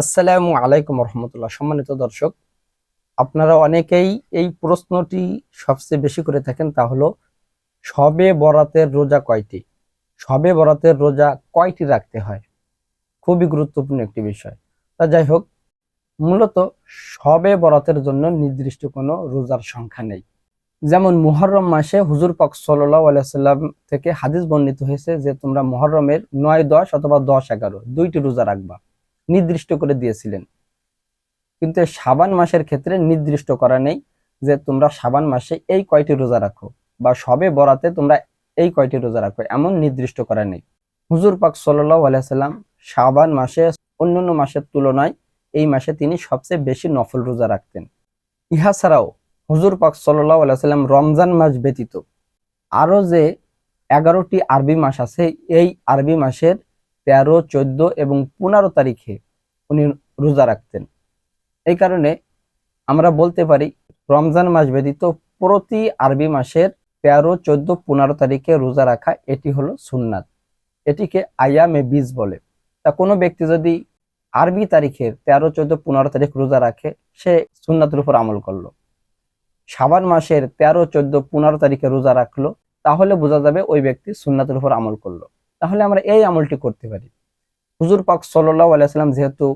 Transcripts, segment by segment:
আসসালামু আলাইকুম রহমতুল্লাহ। সম্মানিত দর্শক, আপনারা অনেকেই এই প্রশ্নটি সবচেয়ে বেশি করে থাকেন তা হলো, সবে বরাতের রোজা কয়টি? সবে বরাতের রোজা কয়টি রাখতে হয়? খুবই গুরুত্বপূর্ণ একটি বিষয়। তা যাই হোক, মূলত সবে বরাতের জন্য নির্দিষ্ট কোনো রোজার সংখ্যা নেই। যেমন মুহররম মাসে হুজুর পাক সাল্লাহ আলাইসাল্লাম থেকে হাদিস বর্ণিত হয়েছে যে তোমরা মুহররমের নয়, দশ অথবা দশ, এগারো, দুইটি রোজা রাখবা। নির্দিষ্ট করে দিয়েছিলেন। কিন্তু সাবান মাসের ক্ষেত্রে নির্দিষ্ট করা নেই যে তোমরা সাবান মাসে এই কয়টি রোজা রাখো বা সবে বরাতে তোমরা এই কয়টি রোজা রাখো, এমন নির্দিষ্ট করা নেই। হুজুর পাক সাল্লাহ আলাইসাল্লাম সাবান মাসে অন্যান্য মাসের তুলনায় এই মাসে তিনি সবচেয়ে বেশি নফল রোজা রাখতেন। ইহা ছাড়াও হুজুর পাক সাল্লাহ আলাইসাল্লাম রমজান মাস ব্যতীত আরও যে এগারোটি আরবি মাস আছে, এই আরবি মাসের তেরো, চোদ্দ এবং পনেরো তারিখে উনি রোজা রাখতেন। এই কারণে আমরা বলতে পারি, রমজান মাস ব্যতীত প্রতি আরবি মাসের তেরো, চোদ্দ, পনেরো তারিখে রোজা রাখা এটি হলো সুন্নাত। এটিকে আয়ামে বীজ বলে। তা কোনো ব্যক্তি যদি আরবি তারিখের তেরো, চোদ্দ, পনেরো তারিখ রোজা রাখে, সে সুন্নাতের উপর আমল করল। সাবান মাসের তেরো, চোদ্দ, পনেরো তারিখে রোজা রাখল, তাহলে বোঝা যাবে ওই ব্যক্তি সুন্নাতের উপর আমল করল। তাহলে আমরা এই আমলটি করতে পারি। হুজুর পাক সাল্লাহ আলাইসাল্লাম যেহেতু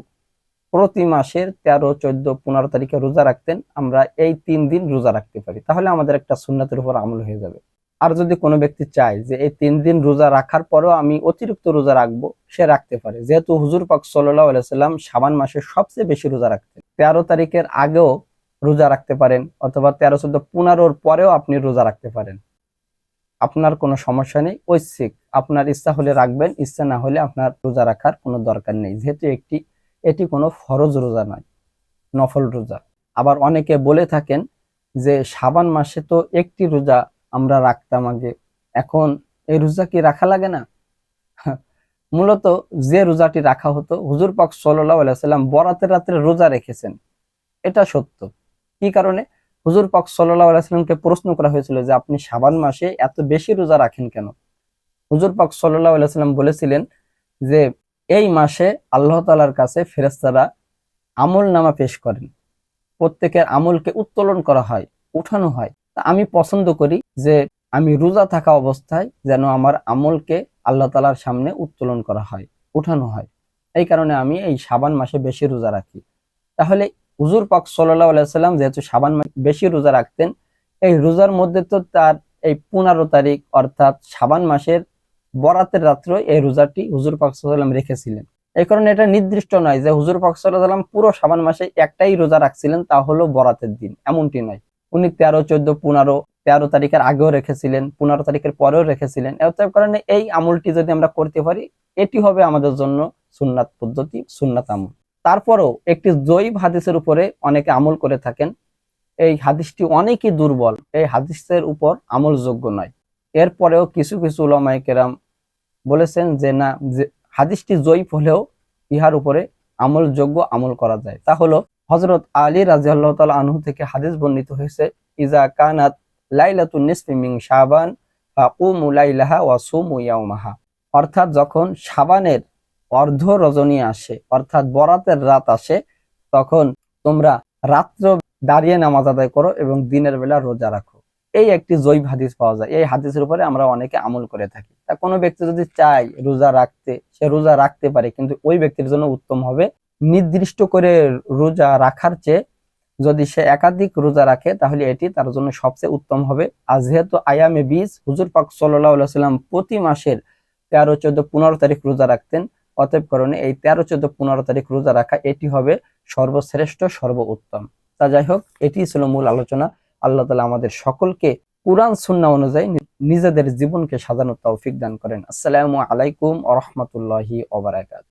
প্রতি মাসের তেরো, চোদ্দ, পনেরো তারিখে রোজা রাখতেন, আমরা এই তিন দিন রোজা রাখতে পারি। তাহলে আমাদের একটা সুন্নাতের উপর আমল হয়ে যাবে। আর যদি কোনো ব্যক্তি চায় যে এই তিন দিন রোজা রাখার পরেও আমি অতিরিক্ত রোজা রাখব, সে রাখতে পারে। যেহেতু হুজুর পাক সাল্লাহ আলাইসাল্লাম সাবান মাসে সবচেয়ে বেশি রোজা রাখতেন। তেরো তারিখের আগেও রোজা রাখতে পারেন, অথবা তেরো, চোদ্দ, পনেরোর পরেও আপনি রোজা রাখতে পারেন। আপনার কোনো সমস্যা নেই ঐচ্ছিক আপনার ইচ্ছা হলে রাখবেন, ইচ্ছা না হলে আপনার রোজা রাখার কোনো দরকার নেই। যেহেতু একটি, এটি কোনো ফরজ রোজা নয়, নফল রোজা। আবার অনেকে বলে থাকেন যে সাবান মাসে তো একটি রোজা আমরা রাখতাম আগে। এখন এই রোজা কি রাখা লাগে না? মূলত যে রোজাটি রাখা হতো, হুজুর পাক সাল্লাহ আলাইসাল্লাম বরাতের রাত্রে রোজা রেখেছেন। এটা সত্য। কি কারণে? হুজুর পাক সাল্লাহ আলাইসাল্লামকে প্রশ্ন করা হয়েছিল যে আপনি সাবান মাসে এত বেশি রোজা রাখেন কেন? হুজুর পাক সাল্লাহ আলাইসাল্লাম বলেছিলেন যে এই মাসে আল্লাহ তালার কাছে ফেরেস্তারা আমল নামা পেশ করেন। প্রত্যেকের আমলকে উত্তোলন করা হয়, উঠানো হয়। তা আমি পছন্দ করি যে আমি রোজা থাকা অবস্থায় যেন আমার আমলকে আল্লাহ তালার সামনে উত্তোলন করা হয়, উঠানো হয়। এই কারণে আমি এই সাবান মাসে বেশি রোজা রাখি। তাহলে হুজুর পাক সাল্লাহ আলাইসাল্লাম যেহেতু সাবান বেশি রোজা রাখতেন, এই রোজার মধ্যে তো তার এই পনেরো তারিখ অর্থাৎ সাবান মাসের বরাতের রাত্র এই রোজাটি হুজুর পাক সাল্লাম রেখেছিলেন। এই কারণে এটা নির্দিষ্ট নয় যে হুজুর পাক সাল্লাম পুরো সাবান মাসে একটাই রোজা রাখছিলেন, তা হলো বরাতের দিন। এমনটি নয়। উনি তেরো, চোদ্দ, পনেরো, তেরো তারিখের আগেও রেখেছিলেন, পনেরো তারিখের পরেও রেখেছিলেন। এত কারণে এই আমলটি যদি আমরা করতে পারি, এটি হবে আমাদের জন্য সুন্নাত পদ্ধতি, সুন্নাত আমল। তারপরেও একটি জৈব হাদিসের উপরে অনেকে আমল করে থাকেন। এই হাদিসটি অনেকই দুর্বল। এই হাদিসের উপর আমলযোগ্য নয়। এরপরেও কিছু কিছু উলামায়ে কেরাম বলেছেন যে, না, যে হাদিসটি জয়ীফ হলেও ইহার উপরে আমলযোগ্য আমল করা যায়। তা হলো হজরত আলী রাজি আল্লাহ তালা আনহু থেকে হাদিস বর্ণিত হয়েছে ইজা কানাত লাইলাতু নিসফি মিং শাবান ফাকুমু লাইলাহা ওয়া সুমু ইয়াউমাহা। অর্থাৎ যখন শাবানের অর্ধ রজনী আসে, অর্থাৎ বরাতের রাত আসে, তখন তোমরা রাত্র দাঁড়িয়ে নামাজ আদায় করো এবং দিনের বেলা রোজা রাখো। এই একটি জৈব হাদিস পাওয়া যায়। এই হাদিসের উপরে আমরা অনেকে আমল করে থাকি। তা কোনো ব্যক্তি যদি চায় রোজা রাখতে, সে রোজা রাখতে পারে, কিন্তু ওই ব্যক্তির জন্য উত্তম হবে নির্দিষ্ট করে রোজা রাখার চেয়ে যদি সে একাধিক রোজা রাখে, তাহলে এটি তার জন্য সবচেয়ে উত্তম হবে। আর যেহেতু আয়ামে বীজ হুজুর পাক সাল্লাহ সাল্লাম প্রতি মাসের তেরো, চোদ্দ, পনেরো তারিখ রোজা রাখতেন অতএব কারণে এই তেরো চোদ্দ পনেরো তারিখ রোজা রাখা, এটি হবে সর্বশ্রেষ্ঠ সর্ব উত্তম তা যাই হোক, এটি ছিল মূল আলোচনা। আল্লাহ তালা আমাদের সকলকে কোরআন সুন্না অনুযায়ী নিজেদের জীবনকে সাজানোর তৌফিক দান করেন। আসসালামু আলাইকুম আ রহমতুল্লাহি ওবরাকাত